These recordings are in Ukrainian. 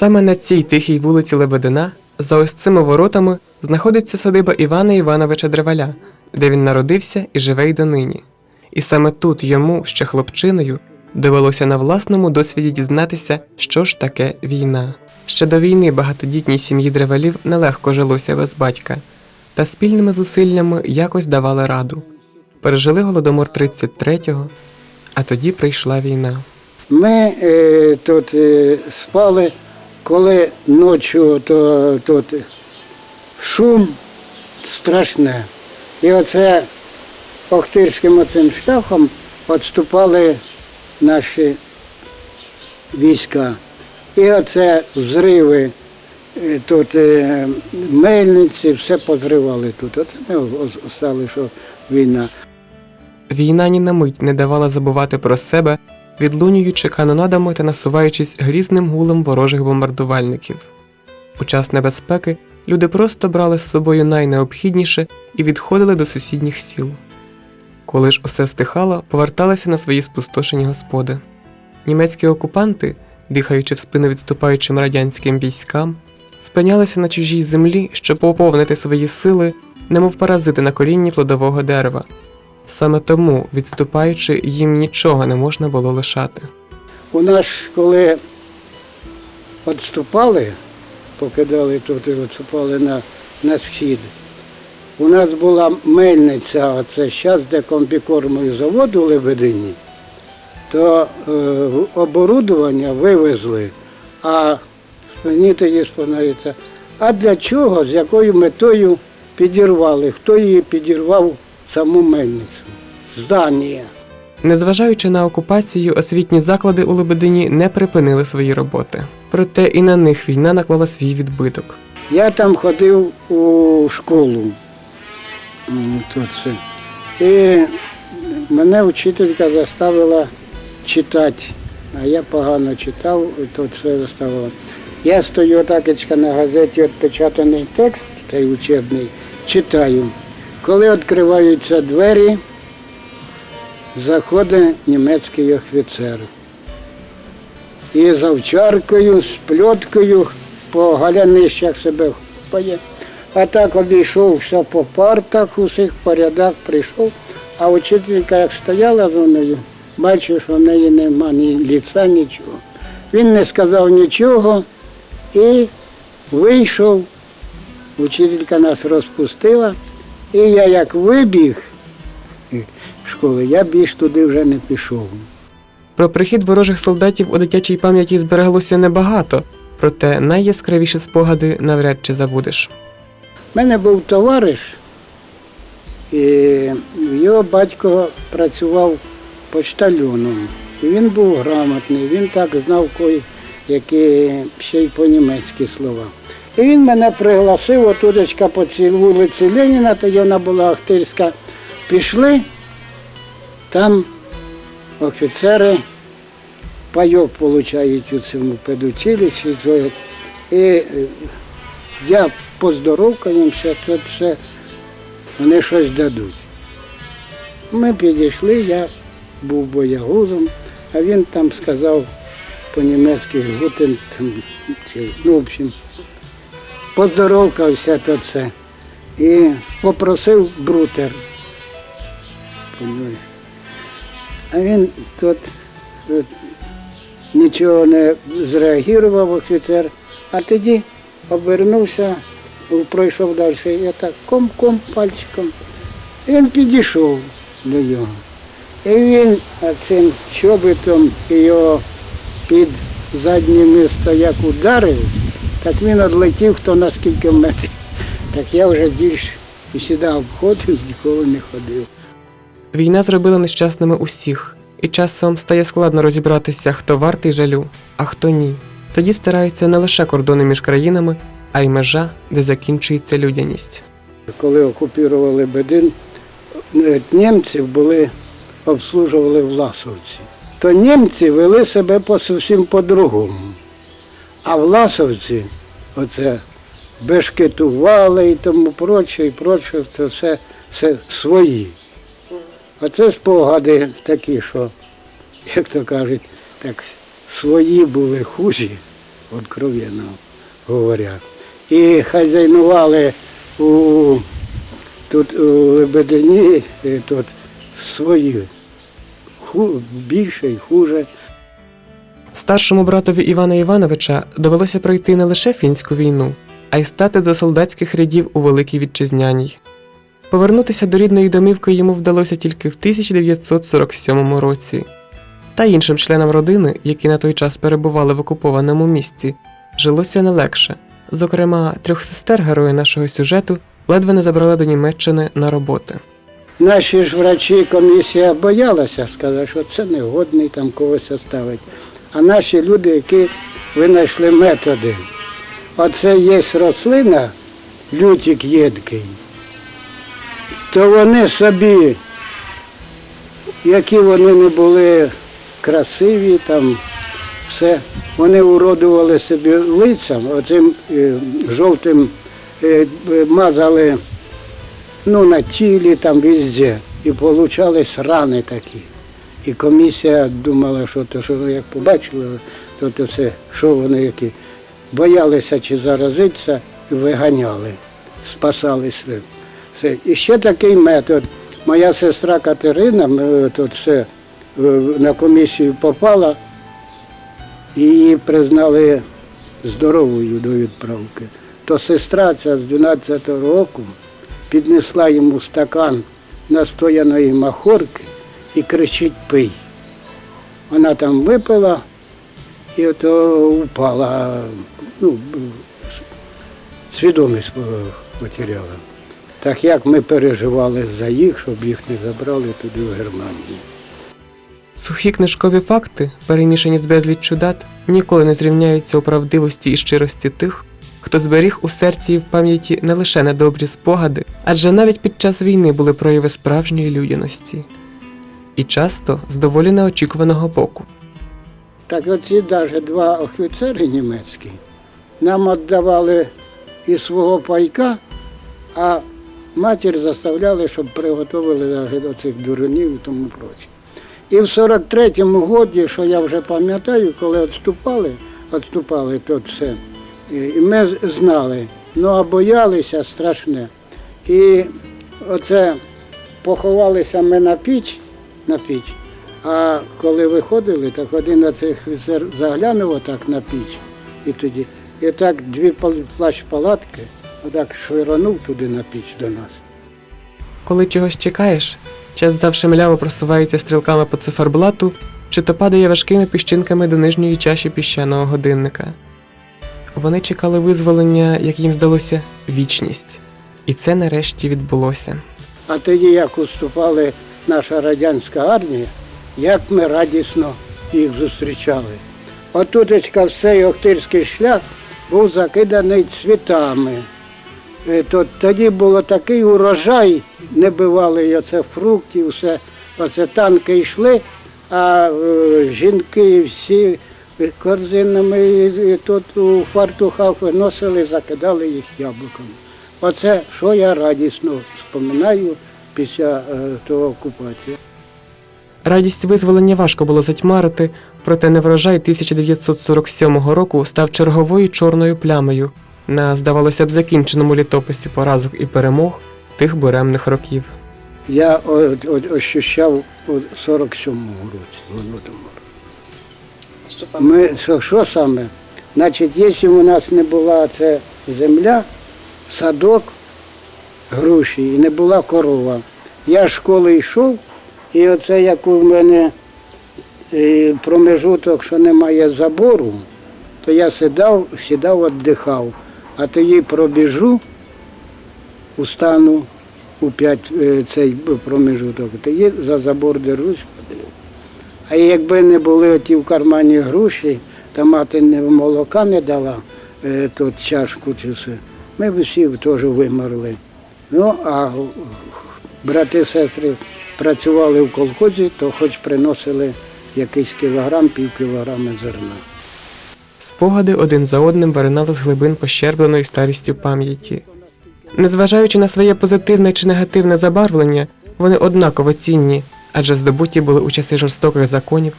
Саме на цій тихій вулиці Лебедина, за ось цими воротами, знаходиться садиба Івана Івановича Древаля, де він народився і живе й донині. І саме тут йому, ще хлопчиною, довелося на власному досвіді дізнатися, що ж таке війна. Ще до війни багатодітній сім'ї древалів нелегко жилося без батька, та спільними зусиллями якось давали раду. Пережили голодомор 33-го, а тоді прийшла війна. Ми е, тут е, спали, коли ночі то, тут шум страшне. І оце Охтирським оцим шляхом відступали наші війська. І оце взриви, е, тут е, мельниці, все позривали тут. Оце ми остали, що війна. Війна ні на мить не давала забувати про себе, відлунюючи канонадами та насуваючись грізним гулом ворожих бомбардувальників. У час небезпеки люди просто брали з собою найнеобхідніше і відходили до сусідніх сіл. Коли ж усе стихало, поверталися на свої спустошені господи. Німецькі окупанти, дихаючи в спину відступаючим радянським військам, спинялися на чужій землі, щоб поповнити свої сили, немов паразити на корінні плодового дерева. Саме тому, відступаючи, їм нічого не можна було лишати. У нас, коли відступали, покидали тут і відступали на, на схід, у нас була мельниця, оце зараз, де комбікормовий завод у Лебедині, то е, оборудування вивезли, а мені тоді споминається, а для чого, з якою метою підірвали, хто її підірвав саму мельницю? Здання. Незважаючи на окупацію, освітні заклади у Лебедині не припинили свої роботи. Проте і на них війна наклала свій відбиток. Я там ходив у школу. Тут це. І мене вчителька заставила читати, а я погано читав, і тут все заставила. Я стою такечка на газеті відпечатаний текст, цей учебний, читаю. Коли відкриваються двері, заходить німецький офіцер. І з овчаркою, з пльоткою по галянищах себе хопає. А так обійшов все по партах, усіх по рядах прийшов. А учителька як стояла за мною, бачу, що в неї нема ні ліца, нічого. Він не сказав нічого і вийшов. Учителька нас розпустила. І я як вибіг з школи, я більш туди вже не пішов. Про прихід ворожих солдатів у дитячій пам'яті збереглося небагато, проте найяскравіші спогади навряд чи забудеш. У мене був товариш, і його батько працював почтальоном. І він був грамотний, він так знав кої, які ще й по-німецьки слова. І він мене пригласив, отудечка по цій вулиці Леніна, тоді вона була Ахтирська. Пішли, там офіцери пайок отримують у цьому педучилищі. І е, я поздоровкаємося, то це вони щось дадуть. Ми підійшли, я був боягузом, а він там сказав по-німецьки ну, в общем, поздоровкався то це. І попросив брутер. А він тут, нічого не зреагував офіцер, а тоді обернувся, пройшов далі. Я так ком-ком пальчиком. І він підійшов до нього. І він цим чобитом його під заднє місто як ударив, так він відлетів хто на скільки метрів. Так я вже більш і сюди обходив, ніколи не ходив. Війна зробила нещасними усіх, і часом стає складно розібратися, хто вартий жалю, а хто ні. Тоді стираються не лише кордони між країнами, а й межа, де закінчується людяність. Коли окупували Бедин, е, німці були, обслужували Власовці. То німці вели себе по зовсім по-другому. А власовці оце бешкетували і тому проче, і проче, це все, все свої. Оце спогади такі, що, як то кажуть, так свої були хужі, откровенно говоря. І хазяйнували у, тут у Лебедині тут свої, ху, більше і хуже. Старшому братові Івана Івановича довелося пройти не лише фінську війну, а й стати до солдатських рядів у Великій Вітчизняній. Повернутися до рідної домівки йому вдалося тільки в 1947 році. Та іншим членам родини, які на той час перебували в окупованому місті, жилося не легше. Зокрема, трьох сестер герої нашого сюжету ледве не забрали до Німеччини на роботи. Наші ж врачі, комісія боялася сказати, що це негодний там когось оставить. А наші люди, які винайшли методи. Оце є рослина, лютик єдкий, то вони собі, які вони не були красиві, там все, вони уродували собі лицям, оцим е, жовтим е, е, мазали ну, на тілі, там везде. І получались рани такі. І комісія думала, що то, що як побачили, то, то все, що вони які боялися чи заразитися і виганяли, спасались. Все. І ще такий метод. Моя сестра Катерина ми тут е, на комісію попала і її признали здоровою до відправки. То сестра ця з 12 року піднесла йому стакан настояної махорки і кричить пий. Вона там випила і ото упала, ну, свідомість потеряла. Так як ми переживали за їх, щоб їх не забрали туди в Германію. Сухі книжкові факти, перемішані з безліччю дат, ніколи не зрівняються у правдивості і щирості тих, хто зберіг у серці і в пам'яті не лише недобрі спогади, адже навіть під час війни були прояви справжньої людяності. І часто з доволі неочікуваного боку. Так оці навіть два офіцери німецькі нам віддавали із свого пайка, а матір заставляли, щоб приготували навіть до цих дурнів і тому проче. І в 43-му годі, що я вже пам'ятаю, коли відступали, відступали тут все, і ми знали, ну а боялися страшне. І оце поховалися ми на піч, на піч, а коли виходили, так один офіцер заглянув отак на піч, і тоді, і так дві плащ-палатки, отак швиранув туди на піч до нас. Коли чогось чекаєш, час завжди мляво просувається стрілками по циферблату, чи то падає важкими піщинками до нижньої чаші піщаного годинника. Вони чекали визволення, як їм здалося, вічність. І це нарешті відбулося. А тоді, як уступали наша радянська армія, як ми радісно їх зустрічали. Отутечка цей Охтирський шлях був закиданий цвітами. Е, То, тоді було такий урожай небивалий, оце фруктів, все, оце танки йшли, а е, жінки всі корзинами і, і тут у фартухах виносили, закидали їх яблуками. Оце що я радісно споминаю після е, того окупації. Радість визволення важко було затьмарити, проте неврожай 1947 року став черговою чорною плямою на, здавалося б, закінченому літописі поразок і перемог тих буремних років. Я ощущав у 47-му році голодомор. Ми, що, що саме? Значить, якщо у нас не була ця земля, садок, груші, і не була корова. Я з школи йшов, і оце як у мене е, промежуток, що немає забору, то я сідав, сідав, віддихав, а тоді пробіжу, устану у п'ять е, цей промежуток, тоді за забор держусь. А якби не були ті в кармані гроші, та мати молока не дала е, тут чашку чи все, ми б всі теж вимерли. Ну, а брати, сестри працювали в колхозі, то хоч приносили якийсь кілограм, пів кілограми зерна. Спогади один за одним виринали з глибин пощербленої старістю пам'яті. Незважаючи на своє позитивне чи негативне забарвлення, вони однаково цінні, адже здобуті були у часи жорстоких законів,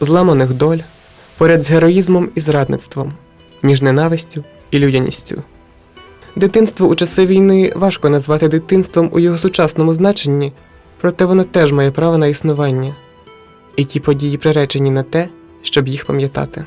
зламаних доль, поряд з героїзмом і зрадництвом. між ненавистю і людяністю. Дитинство у часи війни важко назвати дитинством у його сучасному значенні, проте воно теж має право на існування, і ті події приречені на те, щоб їх пам'ятати.